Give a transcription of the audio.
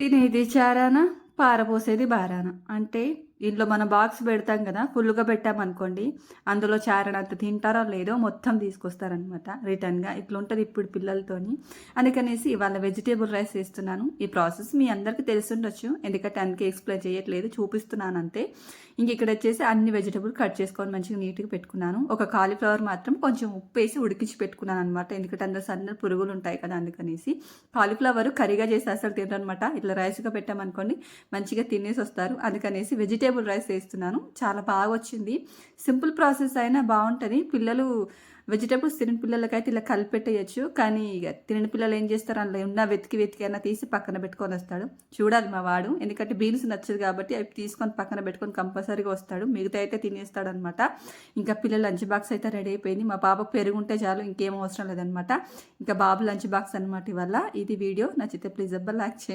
తినేది చారాన? పారపోసేది బారాన? అంటే ఇంట్లో మనం బాక్స్ పెడతాం కదా ఫుల్గా పెట్టామనుకోండి అందులో చారణ తింటారో లేదో మొత్తం తీసుకొస్తారనమాట రిటర్న్గా. ఇట్లా ఉంటుంది ఇప్పుడు పిల్లలతోని. అందుకనేసి ఇవాళ వెజిటేబుల్ రైస్ వేస్తున్నాను. ఈ ప్రాసెస్ మీ అందరికీ తెలుసుండొచ్చు. ఎందుకంటే అందుకే ఎక్స్ప్లెయిన్ చేయట్లేదు చూపిస్తున్నాను అంతే ఇంక ఇక్కడ వచ్చేసి అన్ని వెజిటేబుల్ కట్ చేసుకొని మంచిగా నీట్గా పెట్టుకున్నాను. ఒక కాలీఫ్లవర్ మాత్రం కొంచెం ఉప్పు వేసి ఉడికించి పెట్టుకున్నాను అనమాట ఎందుకంటే అందులో సన్న పురుగులు ఉంటాయి కదా అందుకనేసి. కాలీఫ్లవర్ కర్రీగా చేసి అసలు తినరనమాట ఇట్లా రైస్గా పెట్టామనుకోండి మంచిగా తినేసి వస్తారు అందుకనేసి వెజిటేబుల్ వెజిటేబుల్ రైస్ వేస్తున్నాను. చాలా బాగా వచ్చింది సింపుల్ ప్రాసెస్ అయినా బాగుంటుంది. పిల్లలు వెజిటేబుల్స్ తినని పిల్లలకైతే ఇలా కలిపెట్టేయచ్చు. కానీ ఇక తినని పిల్లలు ఏం చేస్తారు? అందులో ఉన్న వెతికి వెతికి అయినా తీసి పక్కన పెట్టుకొని వస్తాడు. చూడాలి మా వాడు. ఎందుకంటే బీన్స్ నచ్చదు కాబట్టి అవి తీసుకొని పక్కన పెట్టుకొని కంపల్సరీగా వస్తాడు. మిగతా అయితే తినేస్తాడు అనమాట ఇంకా పిల్లల లంచ్ బాక్స్ అయితే రెడీ అయిపోయింది. మా పాపకు పెరుగుంటే చాలు ఇంకేం అవసరం లేదనమాట. ఇంకా బాబు లంచ్ బాక్స్ అనమాట ఇవల్ల ఇది వీడియో. నచ్చితే ప్లీజ్ అబ్బా లైక్ చేయండి.